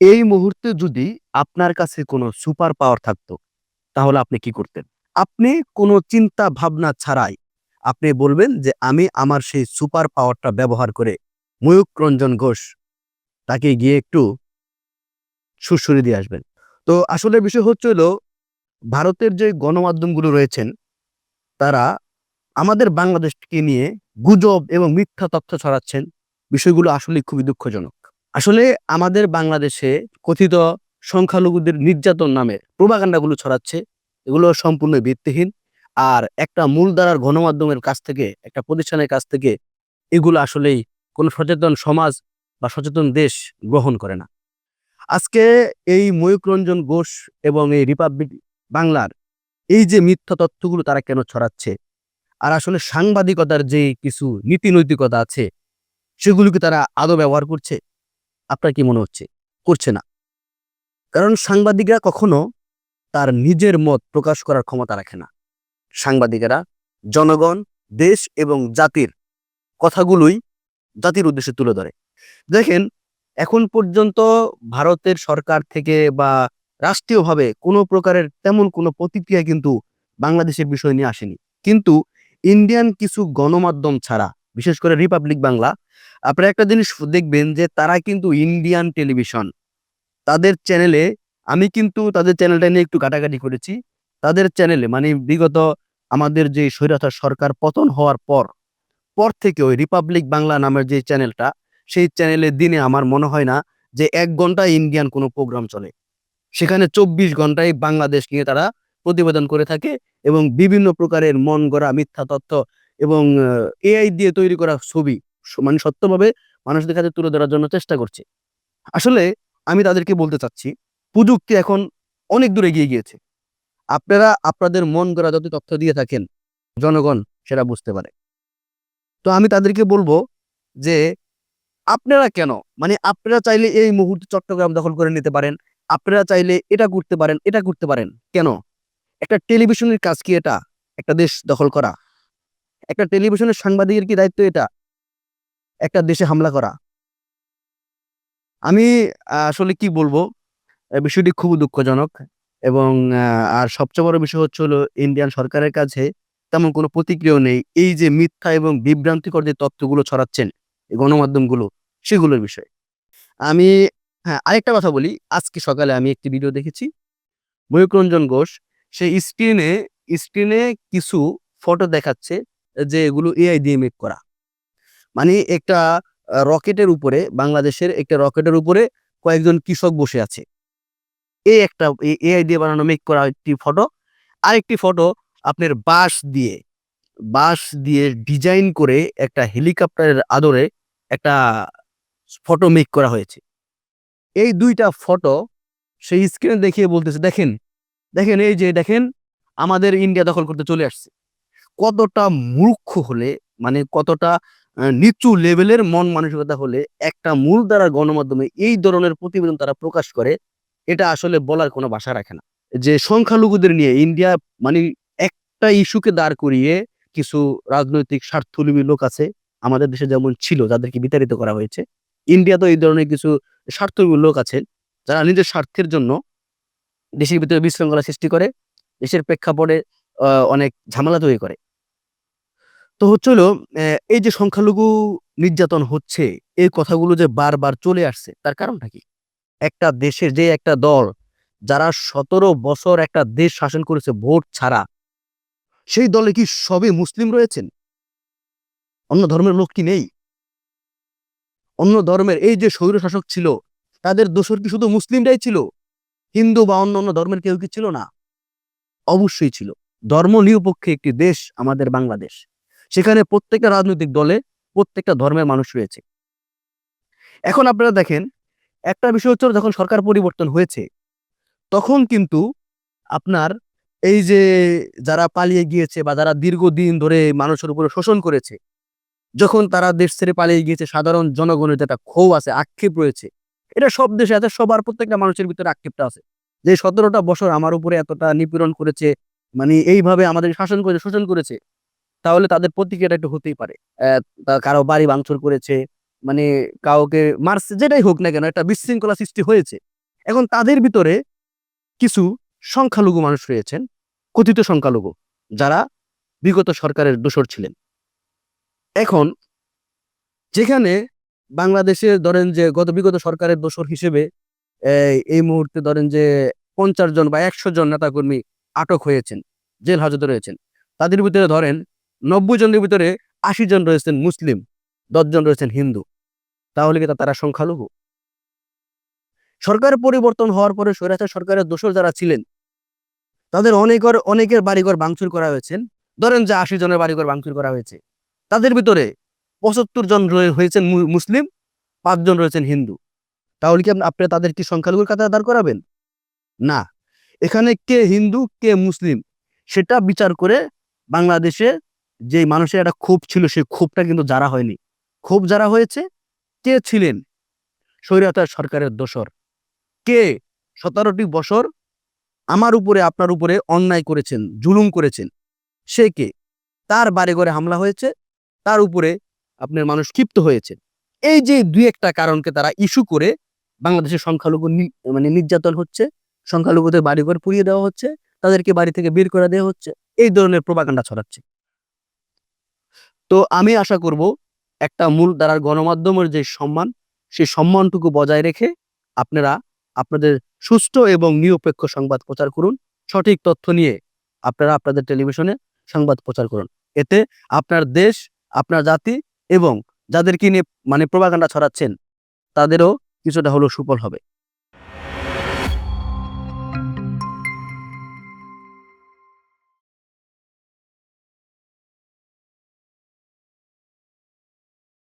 এই মুহূর্তে যদি আপনার কাছে কোনো সুপার পাওয়ার থাকতো, তাহলে আপনি কি করতেন? আপনি কোনো চিন্তা ভাবনা ছাড়াই আপনি বলবেন যে, আমি আমার সেই সুপার পাওয়ারটা ব্যবহার করে ময়ূক রঞ্জন ঘোষ তাকে গিয়ে একটু সুরসুরি দিয়ে আসবেন। তো আসলে বিষয় হচ্ছে হলো, ভারতের যে গণমাধ্যমগুলো রয়েছেন, তারা আমাদের বাংলাদেশকে নিয়ে গুজব এবং মিথ্যা তথ্য ছড়াচ্ছেন, বিষয়গুলো আসলে খুবই দুঃখজনক। আসলে আমাদের বাংলাদেশে কথিত সংখ্যালঘুদের নির্যাতন নামে প্রোপাগান্ডাগুলো ছড়াচ্ছে। এগুলো সম্পূর্ণ ভিত্তিহীন। আর একটা মূলধারার গণমাধ্যমের কাছ থেকে, একটা প্রতিষ্ঠানের কাছ থেকে এগুলো আসলেই কোনো সচেতন সমাজ বা সচেতন দেশ গ্রহণ করে না। আজকে এই ময়ূক রঞ্জন ঘোষ এবং এই রিপাবলিক বাংলার এই যে মিথ্যা তথ্যগুলো তারা কেন ছড়াচ্ছে, আর আসলে সাংবাদিকতার যে কিছু নীতি নৈতিকতা আছে, সেগুলোকে তারা আদৌ ব্যবহার করছে? আপনার কি মনে হচ্ছে? করছে না। কারণ সাংবাদিকরা কখনো তার নিজের মত প্রকাশ করার ক্ষমতা রাখে না। সাংবাদিকেরা জনগণ, দেশ এবং জাতির কথাগুলোই জাতির উদ্দেশ্যে তুলে ধরে। দেখেন, এখন পর্যন্ত ভারতের সরকার থেকে বা রাষ্ট্রীয়ভাবে কোনো প্রকারের তেমন কোনো প্রতিক্রিয়া কিন্তু বাংলাদেশের বিষয় নিয়ে আসেনি। কিন্তু ইন্ডিয়ান কিছু গণমাধ্যম ছাড়া বিশেষ করে রিপাবলিক বাংলা, আপনারা একটা জিনিস দেখবেন যে তারা কিন্তু ইন্ডিয়ান টেলিভিশন তাদের চ্যানেলে আমি কিন্তু তাদের চ্যানেলটা নিয়ে একটু কাটাকাটি করেছি। তাদের চ্যানেলে মানে বিগত আমাদের যে স্বৈরাচার সরকার পতন হওয়ার পর পর থেকে ওই রিপাবলিক বাংলা নামের যে চ্যানেলটা সেই চ্যানেলের দিনে আমার মনে হয় না যে এক ঘণ্টা ইন্ডিয়ান কোনো প্রোগ্রাম চলে। সেখানে চব্বিশ ঘন্টায় বাংলাদেশ নিয়ে তারা প্রতিবেদন করে থাকে এবং বিভিন্ন প্রকারের মন গড়া মিথ্যা তথ্য এবং এআই দিয়ে তৈরি করা ছবি মানে সত্যভাবে মানুষদের কাছে তুলে ধরার জন্য চেষ্টা করছে। আসলে আমি তাদেরকে বলতে চাচ্ছি, প্রযুক্তি এখন অনেক দূরে এগিয়ে গিয়েছে। আপনারা, আপনাদের মন করা যত তথ্য দিয়ে থাকেন, জনগণ সেটা বুঝতে পারে। তো আমি তাদেরকে বলব যে, আপনারা কেন? মানে আপনারা চাইলে এই মুহূর্তে চট্টগ্রাম দখল করে নিতে পারেন, আপনারা চাইলে এটা করতে পারেন, এটা করতে পারেন। কেন? একটা টেলিভিশনের কাজ কি এটা? একটা দেশ দখল করা। একটা টেলিভিশনের সাংবাদিকের কি দায়িত্ব এটা? একটা দেশে হামলা করা। আমি আসলে কি বলব? বিষয়টি খুব দুঃখজনক এবং আর সবচেয়ে বড় বিষয় হচ্ছে হলো ইন্ডিয়ান সরকারের কাছে তেমন কোনো প্রতিক্রিয়া নেই। এই যে মিথ্যা এবং বিভ্রান্তিকর যে তথ্যগুলো ছড়াচ্ছেন গণমাধ্যমগুলো, সেগুলোর বিষয়ে। আমি হ্যাঁ আরেকটা কথা বলি। আজকে সকালে আমি একটি ভিডিও দেখেছি। ময়ূকরঞ্জন ঘোষ, সেই স্ক্রিনে স্ক্রিনে কিছু ফটো দেখাচ্ছে যে এগুলো এআই দিয়ে মেক করা। মানে একটা রকেটের উপরে, বাংলাদেশের একটা রকেটের উপরে কয়েকজন কৃষক বসে আছে। এই একটা এআই দিয়ে বানানো মেক করা একটি ফটো আরেকটি ফটো আপনার বাঁশ দিয়ে বাঁশ দিয়ে ডিজাইন করে একটা হেলিকপ্টারের আদরে একটা ফটো মেক করা হয়েছে। এই দুইটা ফটো সেই স্ক্রিনে দেখিয়ে বলতেছে, দেখেন দেখেন, এই যে দেখেন, আমাদের ইন্ডিয়া দখল করতে চলে আসছে। কতটা মূর্খ হলে মানে কতটা নিচু লেভেলের মন মানসিকতা হলে একটা মূল দ্বারা গণমাধ্যমে এই ধরনের প্রতিবেদন তারা প্রকাশ করে, এটা আসলে বলার কোনো ভাষা রাখে না। যে সংখ্যালঘুদের নিয়ে ইন্ডিয়া মানে একটা ইস্যুকে দাঁড় করিয়ে কিছু রাজনৈতিক স্বার্থলোভী লোক আছে, আমাদের দেশে যেমন ছিল, যাদেরকে বিতাড়িত করা হয়েছে, ইন্ডিয়া তো এই ধরনের কিছু স্বার্থলোভী লোক আছে, যারা নিজের স্বার্থের জন্য দেশের ভিতরে বিশৃঙ্খলা সৃষ্টি করে, দেশের প্রেক্ষাপটে অনেক ঝামেলা তৈরি করে। তো হচ্ছিল এই যে সংখ্যালঘু নির্যাতন হচ্ছে, এই কথাগুলো যে বারবার চলে আসছে, তার কারণটা কি? একটা দেশের যে একটা দল, যারা সতেরো বছর একটা দেশ শাসন করেছে ভোট ছাড়া, সেই দলে কি সবে মুসলিম রয়েছেন? অন্য ধর্মের লোক কি নেই? অন্য ধর্মের এই যে স্বৈর শাসক ছিল, তাদের দোষর কি শুধু মুসলিমরাই ছিল? হিন্দু বা অন্য অন্য ধর্মের কেউ কি ছিল না? অবশ্যই ছিল। ধর্ম নিরপেক্ষে একটি দেশ আমাদের বাংলাদেশ। সেখানে প্রত্যেকটা রাজনৈতিক দলে প্রত্যেকটা ধর্মের মানুষ রয়েছে। এখন আপনারা দেখেন, একটা বিষয় হচ্ছে যখন সরকার পরিবর্তন হয়েছে, তখন কিন্তু আপনার এই যে যারা পালিয়ে গিয়েছে বা যারা দীর্ঘদিন ধরে মানুষের উপরে শোষণ করেছে, যখন তারা দেশ ছেড়ে পালিয়ে গিয়েছে, সাধারণ জনগণের যে একটা ক্ষোভ আছে, আক্ষেপ রয়েছে, এটা সব দেশে আছে, সবার প্রত্যেকটা মানুষের ভিতরে আক্ষেপটা আছে। যে সতেরোটা বছর আমার উপরে এতটা নিপীড়ন করেছে মানে এইভাবে আমাদের শাসন করেছে শোষণ করেছে তাহলে তাদের প্রতিক্রিয়াটা একটু হতেই পারে। কারও বাড়ি ভাঙচুর করেছে মানে কাউকে মারছে, যেটাই হোক না কেন, একটা বিশৃঙ্খলা সৃষ্টি হয়েছে। এখন তাদের ভিতরে কিছু সংখ্যালঘু মানুষ রয়েছেন, কথিত সংখ্যালঘু, যারা বিগত সরকারের দোসর ছিলেন। এখন যেখানে বাংলাদেশে ধরেন যে গত, বিগত সরকারের দোসর হিসেবে এই মুহূর্তে ধরেন যে পঞ্চাশ জন বা একশো জন নেতাকর্মী আটক হয়েছেন, জেল হাজতে রয়েছেন। তাদের ভিতরে ধরেন নব্বই জনের ভিতরে আশি জন রয়েছেন মুসলিম দশজন রয়েছেন হিন্দু। তাহলে কি তারা সংখ্যালঘু? সরকার পরিবর্তন হওয়ার পরে স্বৈরাচার সরকারের দোসর যারা ছিলেন, তাদের অনেকের অনেকের বাড়িঘর ভাঙচুর করা হয়েছে। ধরেন যে আশি জনের বাড়িঘর ভাঙচুর করা হয়েছে। তাদের ভিতরে পঁচাত্তর জন হয়েছেন মুসলিম পাঁচজন রয়েছেন হিন্দু। তাহলে কি আপনি আপনি তাদের কি সংখ্যালঘুর কাতারে দাঁড় করাবেন? না। এখানে কে হিন্দু, কে মুসলিম, সেটা বিচার করে বাংলাদেশে যে মানুষের একটা ক্ষোভ ছিল, সেই ক্ষোভটা কিন্তু যারা হয়নি। ক্ষোভ যারা হয়েছে, কে ছিলেন? স্বৈরাচার সরকারের দোসর। কে সতেরোটি বছর আমার উপরে, আপনার উপরে অন্যায় করেছেন, জুলুম করেছেন, সে কে? তার বাড়ি ঘরে হামলা হয়েছে, তার উপরে আপনার মানুষ ক্ষিপ্ত হয়েছে। এই যে দুই একটা কারণকে তারা ইস্যু করে বাংলাদেশের সংখ্যালঘু মানে নির্যাতন হচ্ছে, সংখ্যালঘুদের বাড়িঘর পুড়িয়ে দেওয়া হচ্ছে, তাদেরকে বাড়ি থেকে বের করে দেওয়া হচ্ছে, এই ধরনের প্রবাগান্ডা ছড়াচ্ছে। তো আমি আশা করব একটা মূল দ্বারার গণমাধ্যমের যে সম্মান, সেই সম্মানটুকু বজায় রেখে আপনারা আপনাদের সুষ্ঠু এবং নিরপেক্ষ সংবাদ প্রচার করুন। সঠিক তথ্য নিয়ে আপনারা আপনাদের টেলিভিশনে সংবাদ প্রচার করুন। এতে আপনার দেশ, আপনার জাতি এবং যাদেরকে নিয়ে মানে প্রবাগান্ডা ছড়াচ্ছেন, তাদেরও কিছুটা হলেও সুফল হবে।